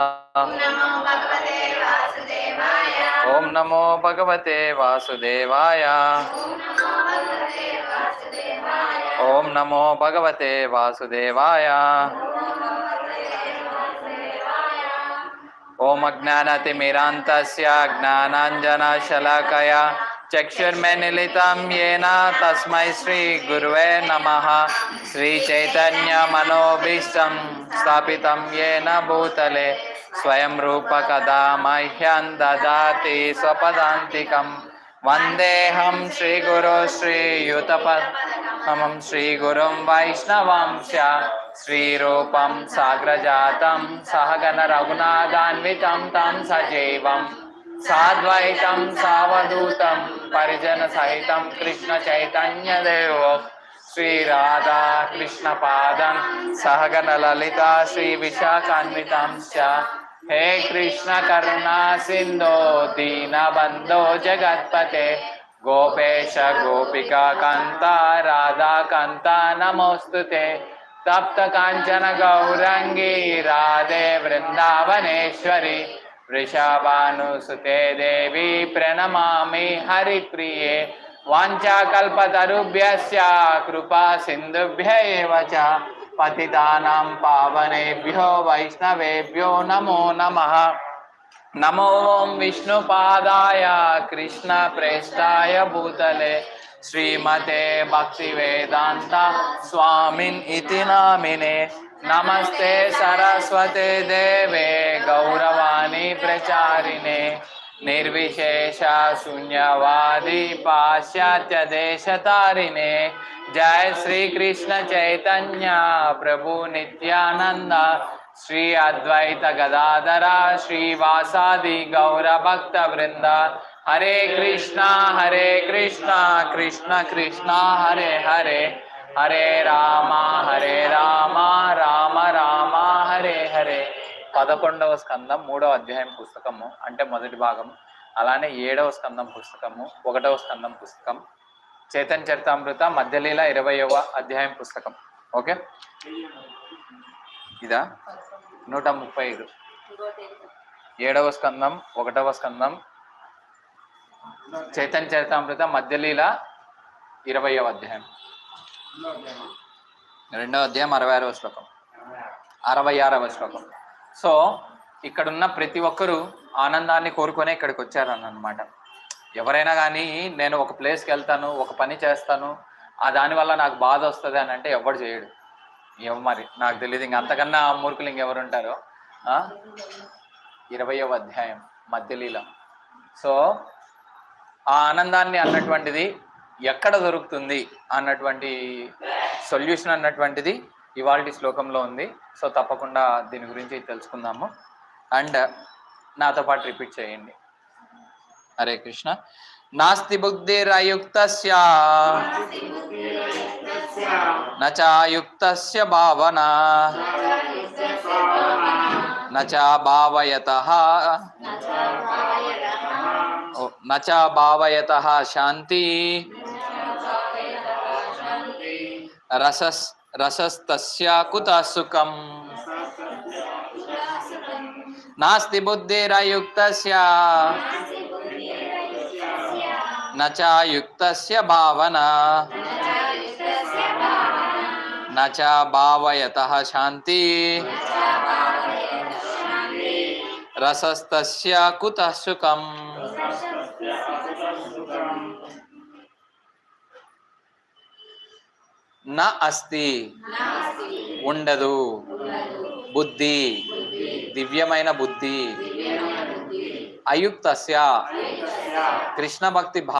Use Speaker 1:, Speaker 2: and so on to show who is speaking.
Speaker 1: ओम नमो भगवते वासुदेवाय। ओम नमो भगवते वासुदेवाय। ओम अज्ञानतिमिरान्तस्य ज्ञानाञ्जनशलाकया चक्षुर्मनिलितं येन तस्मै श्रीगुरुवे नमः। श्रीचैतन्यमनोभीष्टं स्थापितं येन भूतले। स्वयं रूपकदा मह्यं ददाति स्वपदान्तिकं वन्देऽहं श्रीगुरो श्रीयुतपमं श्रीगुरुं वैष्णवांश श्रीरूपं साग्रजातं सहगणरघुनादान्वितं तं सजीवं साद्वैतं सावधूतं परिजनसहितं कृष्णचैतन्यदेव శ్రీ రాధా కృష్ణ పాదం సహగన లలిత శ్రీ విశాఖాన్వితం హే కృష్ణ కరుణా సింధో దీన బంధో జగత్పతే గోపేశ గోపికా కాంత రాధా కాంత నమోస్తుతే తప్త కాంచన గౌరంగి రాధే వృందావనేశ్వరి వృషభానుసుతే దేవి ప్రణమామి హరిప్రియే వాంఛాకల్పతరుభ్య కృపా సింధుభ్య చ పతితానాం పావనేభ్యో వైష్ణవేభ్యో నమో నమ నమో ఓం విష్ణుపాదాయ కృష్ణ ప్రేష్టాయ భూతలే శ్రీమతే భక్తి వేదాంత స్వామిన్ ఇతి నామినే నమస్తే సరస్వతే దేవే గౌరవాణి ప్రచారిణే निर्विशेष शून्यवादी पाश्चात्य देश तारिणे जय श्री कृष्ण चैतन्य, प्रभु नित्यानंद श्री अद्वैत गदाधरा श्रीवासादि गौर भक्त वृंद हरे कृष्णा हरे कृष्णा, कृष्ण कृष्णा, हरे हरे। हरे रामा, हरे राम। పదకొండవ స్కందం మూడవ అధ్యాయం పుస్తకము అంటే మొదటి భాగం. అలానే ఏడవ స్కందం పుస్తకము ఒకటవ స్కందం పుస్తకం. చైతన్య చరితామృత మధ్యలీల ఇరవయవ అధ్యాయం పుస్తకం. ఓకే? ఇదా? నూట ముప్పై ఐదు. ఏడవ స్కందం ఒకటవ స్కందం. చైతన్య చరితామృత మధ్యలీల ఇరవయవ అధ్యాయం. రెండవ అధ్యాయం అరవై ఆరవ శ్లోకం. అరవై ఆరవ శ్లోకం. సో ఇక్కడున్న ప్రతి ఒక్కరూ ఆనందాన్ని కోరుకునే ఇక్కడికి వచ్చారన్నమాట. ఎవరైనా కానీ నేను ఒక ప్లేస్కి వెళ్తాను ఒక పని చేస్తాను ఆ దానివల్ల నాకు బాధ వస్తుంది అని అంటే ఎవడు చేయడు. ఏమో మరి నాకు తెలియదు ఇంక అంతకన్నా మూర్ఖులు ఇంకెవరు ఉంటారో ఇరవయవ అధ్యాయం మధ్యలీల. సో ఆ ఆనందాన్ని అన్నటువంటిది ఎక్కడ దొరుకుతుంది అన్నటువంటి సొల్యూషన్ అన్నటువంటిది ఇవాళ శ్లోకంలో ఉంది. సో తప్పకుండా దీని గురించి తెలుసుకుందాము. అండ్ నాతో పాటు రిపీట్ చేయండి. హరే కృష్ణ. నాస్తి బుద్ధిరయుక్త నచాయుక్త భావన. నచా భావయత. నచా భావయత శాంతి. రసస్ रसस्तस्याकुतः नास्ति बुद्धिरयुक्तस्य। न च भावना। न च भावयतः शान्ति। रसस्तस्य कुतः सुखम् నా అస్తి ఉండదు. బుద్ధి దివ్యమైన బుద్ధి. అయుక్తస్య. కృష్ణ భక్తి